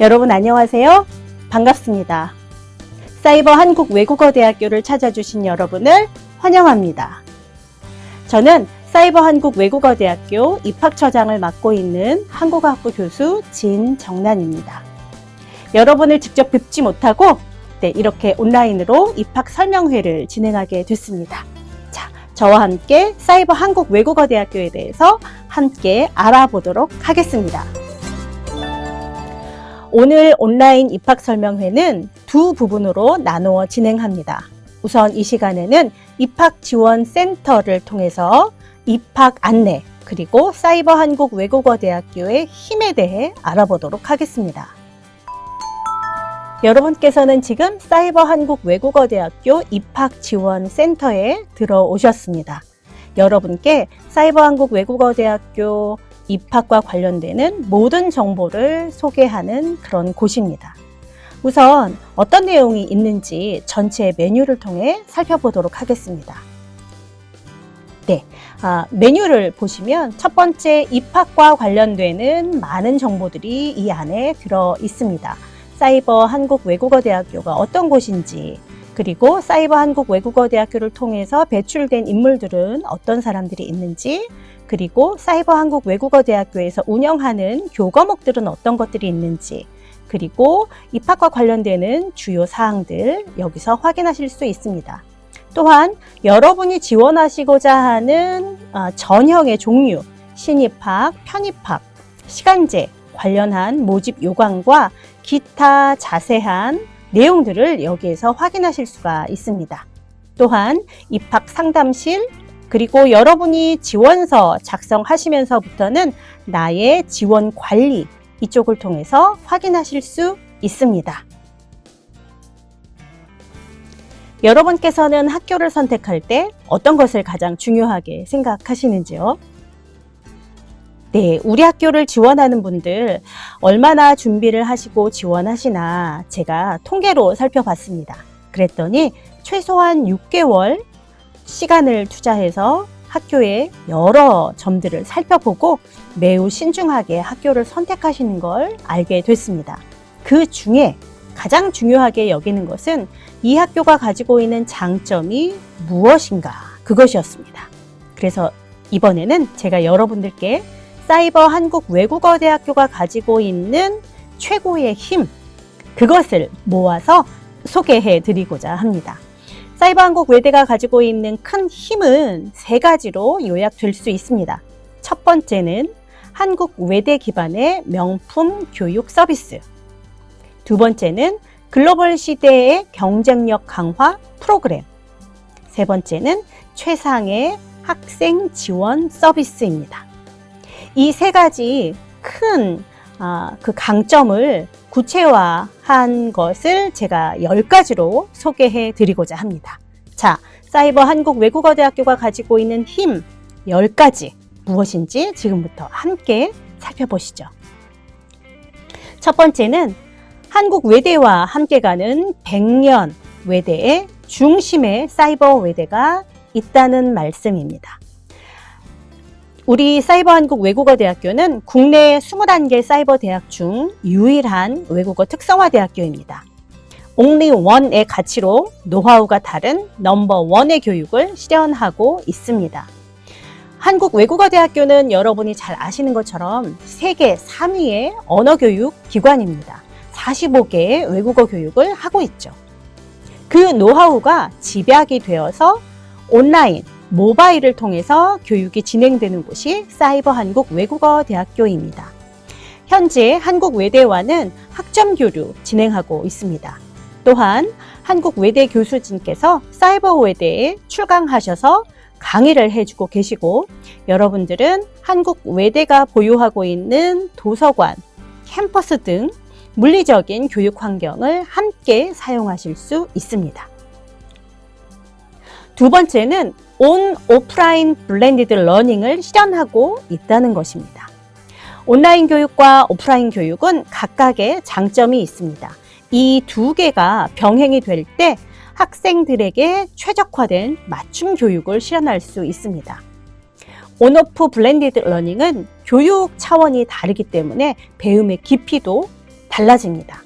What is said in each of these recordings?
여러분 안녕하세요. 반갑습니다. 사이버 한국 외국어 대학교를 찾아주신 여러분을 환영합니다. 저는 사이버 한국 외국어 대학교 입학처장을 맡고 있는 한국어학부 교수 진정란입니다. 여러분을 직접 뵙지 못하고 네, 이렇게 온라인으로 입학 설명회를 진행하게 됐습니다. 자, 저와 함께 사이버 한국 외국어 대학교에 대해서 함께 알아보도록 하겠습니다. 오늘 온라인 입학 설명회는 두 부분으로 나누어 진행합니다. 우선 이 시간에는 입학 지원 센터를 통해서 입학 안내 그리고 사이버 한국 외국어 대학교의 힘에 대해 알아보도록 하겠습니다. 여러분께서는 지금 사이버 한국 외국어 대학교 입학 지원 센터에 들어오셨습니다. 여러분께 사이버 한국 외국어 대학교 입학과 관련되는 모든 정보를 소개하는 그런 곳입니다. 우선 어떤 내용이 있는지 전체 메뉴를 통해 살펴보도록 하겠습니다. 네, 아, 메뉴를 보시면 첫 번째 입학과 관련되는 많은 정보들이 이 안에 들어 있습니다. 사이버 한국 외국어 대학교가 어떤 곳인지, 그리고 사이버 한국 외국어 대학교를 통해서 배출된 인물들은 어떤 사람들이 있는지, 그리고 사이버 한국 외국어 대학교에서 운영하는 교과목들은 어떤 것들이 있는지, 그리고 입학과 관련되는 주요 사항들 여기서 확인하실 수 있습니다. 또한 여러분이 지원하시고자 하는 아, 전형의 종류, 신입학, 편입학, 시간제 관련한 모집 요강과 기타 자세한 내용들을 여기에서 확인하실 수가 있습니다. 또한 입학 상담실, 그리고 여러분이 지원서 작성하시면서부터는 나의 지원 관리 이쪽을 통해서 확인하실 수 있습니다. 여러분께서는 학교를 선택할 때 어떤 것을 가장 중요하게 생각하시는지요? 네, 우리 학교를 지원하는 분들 얼마나 준비를 하시고 지원하시나 제가 통계로 살펴봤습니다. 그랬더니 최소한 6개월 시간을 투자해서 학교의 여러 점들을 살펴보고 매우 신중하게 학교를 선택하시는 걸 알게 됐습니다. 그 중에 가장 중요하게 여기는 것은 이 학교가 가지고 있는 장점이 무엇인가 그것이었습니다. 그래서 이번에는 제가 여러분들께 사이버 한국 외국어 대학교가 가지고 있는 최고의 힘 그것을 모아서 소개해 드리고자 합니다. 사이버 한국 외대가 가지고 있는 큰 힘은 세 가지로 요약될 수 있습니다. 첫 번째는 한국 외대 기반의 명품 교육 서비스. 두 번째는 글로벌 시대의 경쟁력 강화 프로그램. 세 번째는 최상의 학생 지원 서비스입니다. 이 세 가지 큰 아, 그 강점을 구체화한 것을 제가 10가지로 소개해 드리고자 합니다. 자, 사이버 한국 외국어 대학교가 가지고 있는 힘 10가지 무엇인지 지금부터 함께 살펴보시죠. 첫 번째는 한국 외대와 함께 가는 100년 외대의 중심에 사이버 외대가 있다는 말씀입니다. 우리 사이버 한국 외국어 대학교는 국내 21개 사이버 대학 중 유일한 외국어 특성화 대학교입니다. only one의 가치로 노하우가 다른 넘버 원의 교육을 실현하고 있습니다. 한국 외국어 대학교는 여러분이 잘 아시는 것처럼 세계 3위의 언어 교육 기관입니다. 45개의 외국어 교육을 하고 있죠. 그 노하우가 집약이 되어서 온라인, 모바일을 통해서 교육이 진행되는 곳이 사이버 한국 외국어 대학교입니다. 현재 한국 외대와는 학점 교류 진행하고 있습니다. 또한 한국 외대 교수진께서 사이버 외대에 출강하셔서 강의를 해주고 계시고 여러분들은 한국 외대가 보유하고 있는 도서관, 캠퍼스 등 물리적인 교육 환경을 함께 사용하실 수 있습니다. 두 번째는 온 오프라인 블렌디드 러닝을 실현하고 있다는 것입니다. 온라인 교육과 오프라인 교육은 각각의 장점이 있습니다. 이 두 개가 병행이 될 때 학생들에게 최적화된 맞춤 교육을 실현할 수 있습니다. 온오프 블렌디드 러닝은 교육 차원이 다르기 때문에 배움의 깊이도 달라집니다.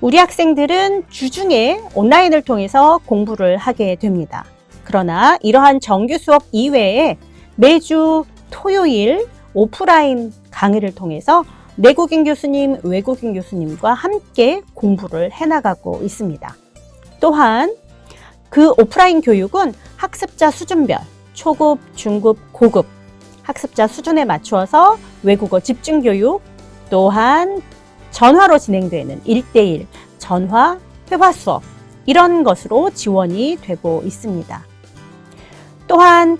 우리 학생들은 주중에 온라인을 통해서 공부를 하게 됩니다. 그러나 이러한 정규 수업 이외에 매주 토요일 오프라인 강의를 통해서 내국인 교수님, 외국인 교수님과 함께 공부를 해나가고 있습니다. 또한 그 오프라인 교육은 학습자 수준별, 초급, 중급, 고급 학습자 수준에 맞추어서 외국어 집중 교육 또한 전화로 진행되는 1대1 전화 회화 수업 이런 것으로 지원이 되고 있습니다. 또한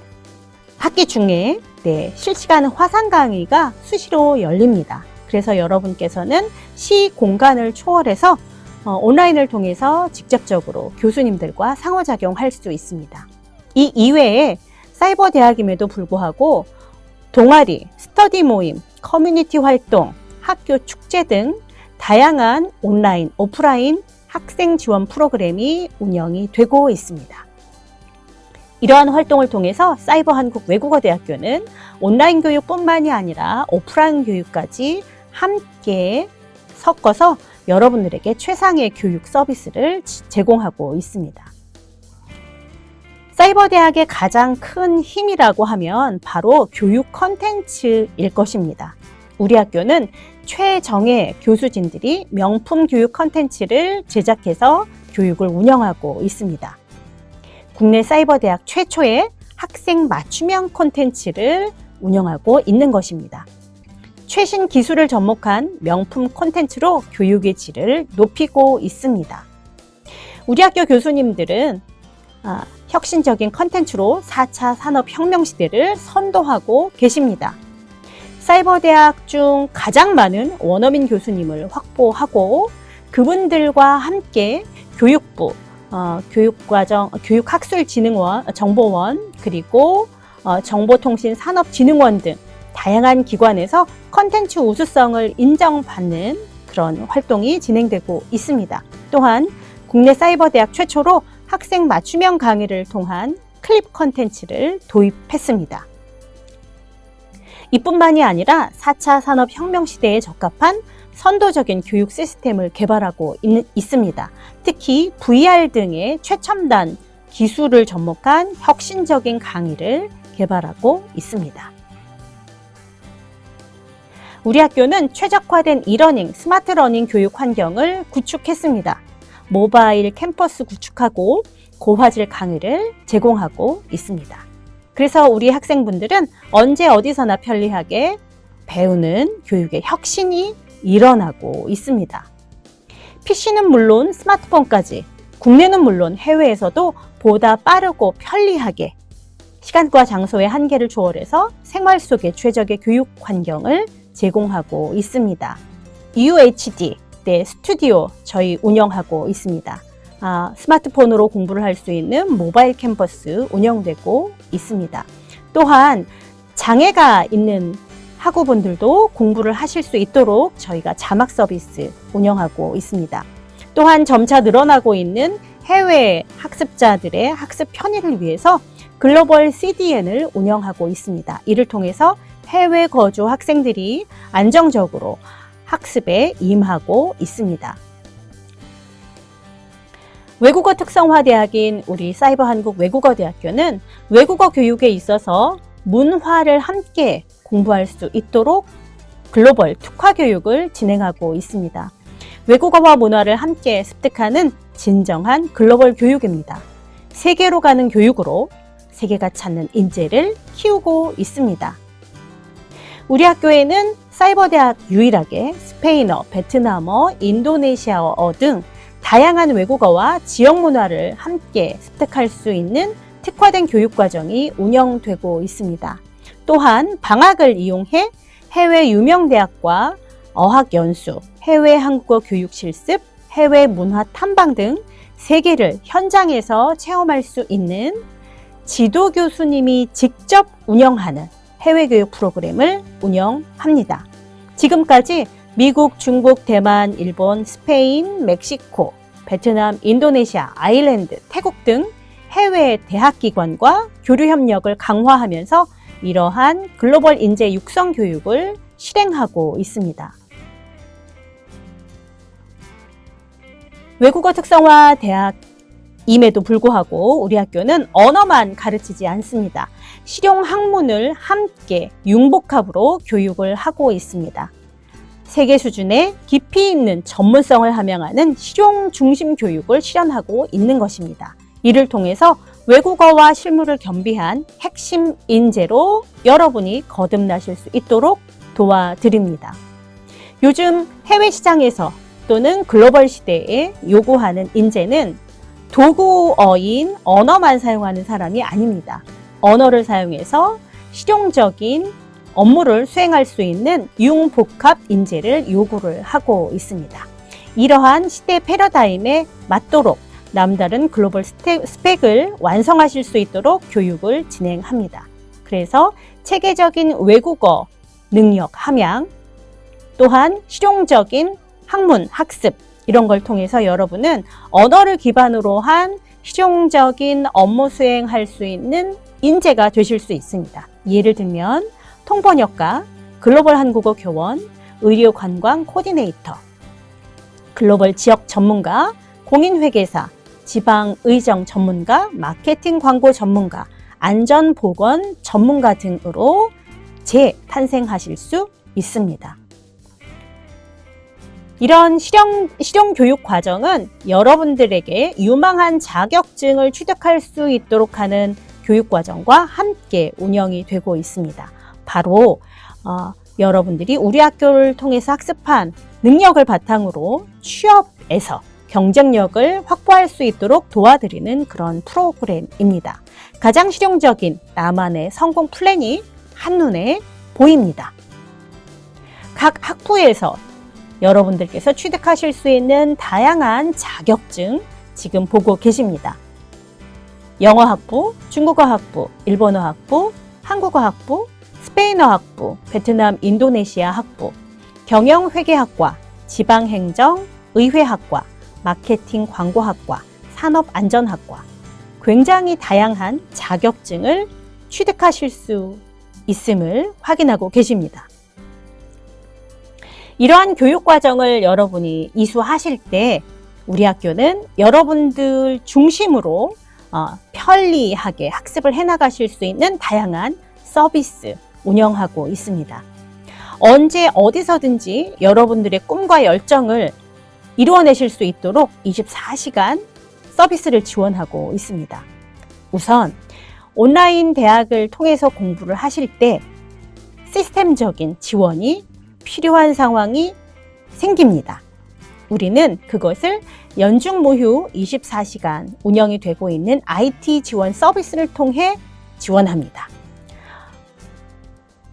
학기 중에 네, 실시간 화상 강의가 수시로 열립니다. 그래서 여러분께서는 시 공간을 초월해서 어, 온라인을 통해서 직접적으로 교수님들과 상호작용할 수 있습니다. 이 이외에 사이버 대학임에도 불구하고 동아리, 스터디 모임, 커뮤니티 활동, 학교 축제 등 다양한 온라인, 오프라인 학생 지원 프로그램이 운영이 되고 있습니다. 이러한 활동을 통해서 사이버 한국 외국어 대학교는 온라인 교육뿐만이 아니라 오프라인 교육까지 함께 섞어서 여러분들에게 최상의 교육 서비스를 제공하고 있습니다. 사이버 대학의 가장 큰 힘이라고 하면 바로 교육 컨텐츠일 것입니다. 우리 학교는 최정예 교수진들이 명품 교육 컨텐츠를 제작해서 교육을 운영하고 있습니다. 국내 사이버 대학 최초의 학생 맞춤형 콘텐츠를 운영하고 있는 것입니다. 최신 기술을 접목한 명품 콘텐츠로 교육의 질을 높이고 있습니다. 우리 학교 교수님들은 아, 혁신적인 컨텐츠로 4차 산업혁명 시대를 선도하고 계십니다. 사이버 대학 중 가장 많은 원어민 교수님을 확보하고 그분들과 함께 교육부, 어, 교육과정, 교육학술진흥원, 정보원, 그리고 어, 정보통신산업진흥원 등 다양한 기관에서 컨텐츠 우수성을 인정받는 그런 활동이 진행되고 있습니다. 또한 국내 사이버 대학 최초로 학생 맞춤형 강의를 통한 클립 컨텐츠를 도입했습니다. 이뿐만이 아니라 4차 산업혁명 시대에 적합한 선도적인 교육 시스템을 개발하고 있, 있습니다. 특히 VR 등의 최첨단 기술을 접목한 혁신적인 강의를 개발하고 있습니다. 우리 학교는 최적화된 이러닝, 스마트 러닝 교육 환경을 구축했습니다. 모바일 캠퍼스 구축하고 고화질 강의를 제공하고 있습니다. 그래서 우리 학생분들은 언제 어디서나 편리하게 배우는 교육의 혁신이 일어나고 있습니다. PC는 물론 스마트폰까지 국내는 물론 해외에서도 보다 빠르고 편리하게 시간과 장소의 한계를 초월해서 생활 속의 최적의 교육 환경을 제공하고 있습니다. UHD 네, 스튜디오 저희 운영하고 있습니다. 아, 스마트폰으로 공부를 할 수 있는 모바일 캠퍼스 운영되고 있습니다. 또한 장애가 있는 학우분들도 공부를 하실 수 있도록 저희가 자막 서비스 운영하고 있습니다. 또한 점차 늘어나고 있는 해외 학습자들의 학습 편의를 위해서 글로벌 CDN을 운영하고 있습니다. 이를 통해서 해외 거주 학생들이 안정적으로 학습에 임하고 있습니다. 외국어 특성화 대학인 우리 사이버 한국 외국어 대학교는 외국어 교육에 있어서 문화를 함께 공부할 수 있도록 글로벌 특화 교육을 진행하고 있습니다. 외국어와 문화를 함께 습득하는 진정한 글로벌 교육입니다. 세계로 가는 교육으로 세계가 찾는 인재를 키우고 있습니다. 우리 학교에는 사이버대학 유일하게 스페인어, 베트남어, 인도네시아어 등 다양한 외국어와 지역 문화를 함께 습득할 수 있는 특화된 교육 과정이 운영되고 있습니다. 또한 방학을 이용해 해외 유명 대학과 어학 연수, 해외 한국어 교육 실습, 해외 문화 탐방 등 세계를 현장에서 체험할 수 있는 지도 교수님이 직접 운영하는 해외 교육 프로그램을 운영합니다. 지금까지 미국, 중국, 대만, 일본, 스페인, 멕시코, 베트남, 인도네시아, 아일랜드, 태국 등 해외 대학 기관과 교류 협력을 강화하면서 이러한 글로벌 인재 육성 교육을 실행하고 있습니다. 외국어 특성화 대학임에도 불구하고 우리 학교는 언어만 가르치지 않습니다. 실용 학문을 함께 융복합으로 교육을 하고 있습니다. 세계 수준의 깊이 있는 전문성을 함양하는 실용 중심 교육을 실현하고 있는 것입니다. 이를 통해서 외국어와 실무를 겸비한 핵심 인재로 여러분이 거듭나실 수 있도록 도와드립니다. 요즘 해외 시장에서 또는 글로벌 시대에 요구하는 인재는 도구어인 언어만 사용하는 사람이 아닙니다. 언어를 사용해서 실용적인 업무를 수행할 수 있는 융복합 인재를 요구를 하고 있습니다. 이러한 시대 패러다임에 맞도록 남다른 글로벌 스펙을 완성하실 수 있도록 교육을 진행합니다. 그래서 체계적인 외국어 능력 함양, 또한 실용적인 학문, 학습, 이런 걸 통해서 여러분은 언어를 기반으로 한 실용적인 업무 수행할 수 있는 인재가 되실 수 있습니다. 예를 들면 통번역가, 글로벌 한국어 교원, 의료 관광 코디네이터, 글로벌 지역 전문가, 공인회계사, 지방 의정 전문가, 마케팅 광고 전문가, 안전 보건 전문가 등으로 재탄생하실 수 있습니다. 이런 실용, 실용 교육 과정은 여러분들에게 유망한 자격증을 취득할 수 있도록 하는 교육 과정과 함께 운영이 되고 있습니다. 바로 어, 여러분들이 우리 학교를 통해서 학습한 능력을 바탕으로 취업에서 경쟁력을 확보할 수 있도록 도와드리는 그런 프로그램입니다. 가장 실용적인 나만의 성공 플랜이 한눈에 보입니다. 각 학부에서 여러분들께서 취득하실 수 있는 다양한 자격증 지금 보고 계십니다. 영어 학부, 중국어 학부, 일본어 학부, 한국어 학부, 스페인어 학부, 베트남 인도네시아 학부, 경영회계학과, 지방행정, 의회학과, 마케팅 광고학과, 산업안전학과 굉장히 다양한 자격증을 취득하실 수 있음을 확인하고 계십니다. 이러한 교육 과정을 여러분이 이수하실 때 우리 학교는 여러분들 중심으로 어, 편리하게 학습을 해나가실 수 있는 다양한 서비스 운영하고 있습니다. 언제 어디서든지 여러분들의 꿈과 열정을 이루어내실 수 있도록 24시간 서비스를 지원하고 있습니다. 우선 온라인 대학을 통해서 공부를 하실 때 시스템적인 지원이 필요한 상황이 생깁니다. 우리는 그것을 연중 무휴 24시간 운영이 되고 있는 IT 지원 서비스를 통해 지원합니다.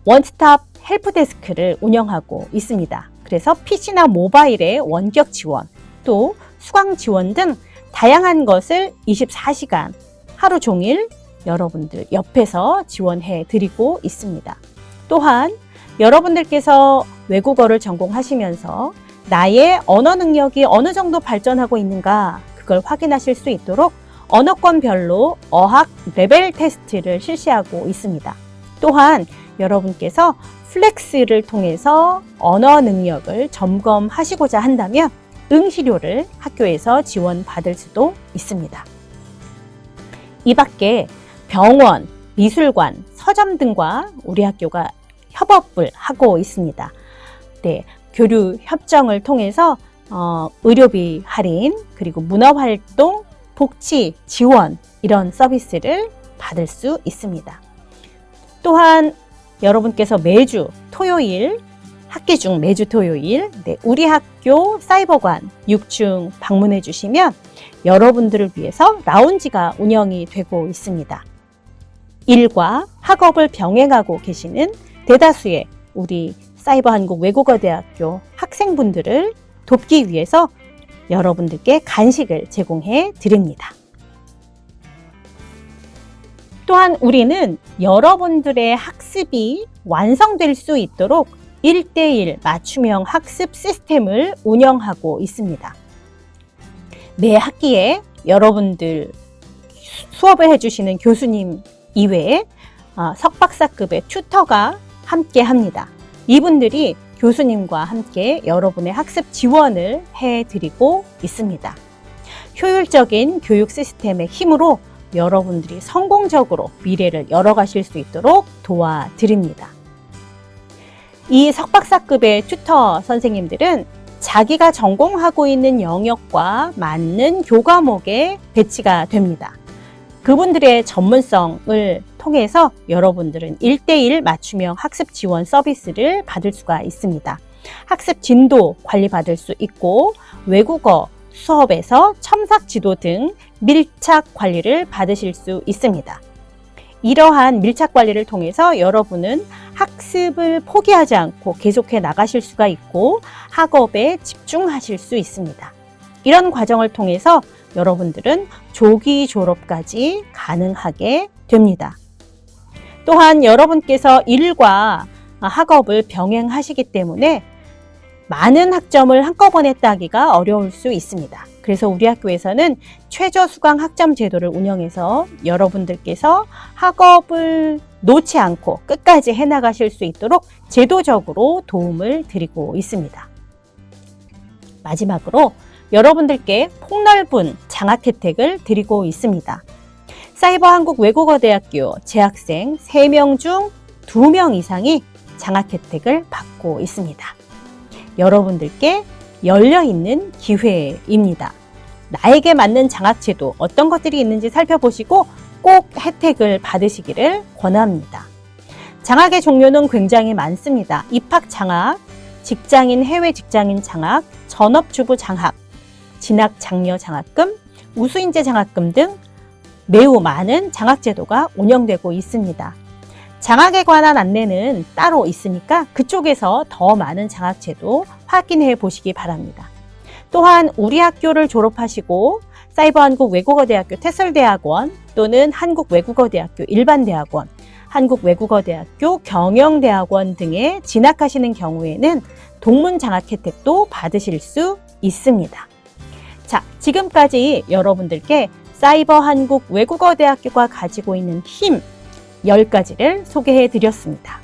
원스톱 헬프데스크를 운영하고 있습니다. 그래서 PC나 모바일의 원격 지원, 또 수강 지원 등 다양한 것을 24시간 하루 종일 여러분들 옆에서 지원해 드리고 있습니다. 또한 여러분들께서 외국어를 전공하시면서 나의 언어 능력이 어느 정도 발전하고 있는가 그걸 확인하실 수 있도록 언어권별로 어학 레벨 테스트를 실시하고 있습니다. 또한 여러분께서 플렉스를 통해서 언어 능력을 점검하시고자 한다면 응시료를 학교에서 지원받을 수도 있습니다. 이 밖에 병원, 미술관, 서점 등과 우리 학교가 협업을 하고 있습니다. 네, 교류 협정을 통해서 어, 의료비 할인 그리고 문화활동, 복지 지원 이런 서비스를 받을 수 있습니다. 또한 여러분께서 매주 토요일 학기 중 매주 토요일 네, 우리 학교 사이버관 6층 방문해 주시면 여러분들을 위해서 라운지가 운영이 되고 있습니다. 일과 학업을 병행하고 계시는 대다수의 우리 사이버 한국 외국어 대학교 학생분들을 돕기 위해서 여러분들께 간식을 제공해 드립니다. 또한 우리는 여러분들의 학습이 완성될 수 있도록 1대1 맞춤형 학습 시스템을 운영하고 있습니다. 매 학기에 여러분들 수업을 해주시는 교수님 이외에 어, 석박사급의 튜터가 함께 합니다. 이분들이 교수님과 함께 여러분의 학습 지원을 해 드리고 있습니다. 효율적인 교육 시스템의 힘으로 여러분들이 성공적으로 미래를 열어가실 수 있도록 도와드립니다. 이 석박사급의 튜터 선생님들은 자기가 전공하고 있는 영역과 맞는 교과목에 배치가 됩니다. 그분들의 전문성을 통해서 여러분들은 1대1 맞춤형 학습 지원 서비스를 받을 수가 있습니다. 학습 진도 관리 받을 수 있고 외국어 수업에서 첨삭 지도 등 밀착 관리를 받으실 수 있습니다. 이러한 밀착 관리를 통해서 여러분은 학습을 포기하지 않고 계속해 나가실 수가 있고 학업에 집중하실 수 있습니다. 이런 과정을 통해서 여러분들은 조기 졸업까지 가능하게 됩니다. 또한 여러분께서 일과 학업을 병행하시기 때문에 많은 학점을 한꺼번에 따기가 어려울 수 있습니다. 그래서 우리 학교에서는 최저 수강 학점 제도를 운영해서 여러분들께서 학업을 놓지 않고 끝까지 해나가실 수 있도록 제도적으로 도움을 드리고 있습니다. 마지막으로 여러분들께 폭넓은 장학 혜택을 드리고 있습니다. 사이버 한국 외국어 대학교 재학생 3명 중 2명 이상이 장학 혜택을 받고 있습니다. 여러분들께 열려 있는 기회입니다. 나에게 맞는 장학제도 어떤 것들이 있는지 살펴보시고 꼭 혜택을 받으시기를 권합니다. 장학의 종류는 굉장히 많습니다. 입학 장학, 직장인 해외 직장인 장학, 전업주부 장학, 진학 장려 장학금, 우수인재 장학금 등 매우 많은 장학제도가 운영되고 있습니다. 장학에 관한 안내는 따로 있으니까 그쪽에서 더 많은 장학제도 확인해 보시기 바랍니다. 또한 우리 학교를 졸업하시고 사이버한국 외국어대학교 태설대학원 또는 한국외국어대학교 일반대학원, 한국외국어대학교 경영대학원 등에 진학하시는 경우에는 동문 장학 혜택도 받으실 수 있습니다. 자, 지금까지 여러분들께 사이버 한국 외국어 대학교가 가지고 있는 힘 10가지를 소개해 드렸습니다.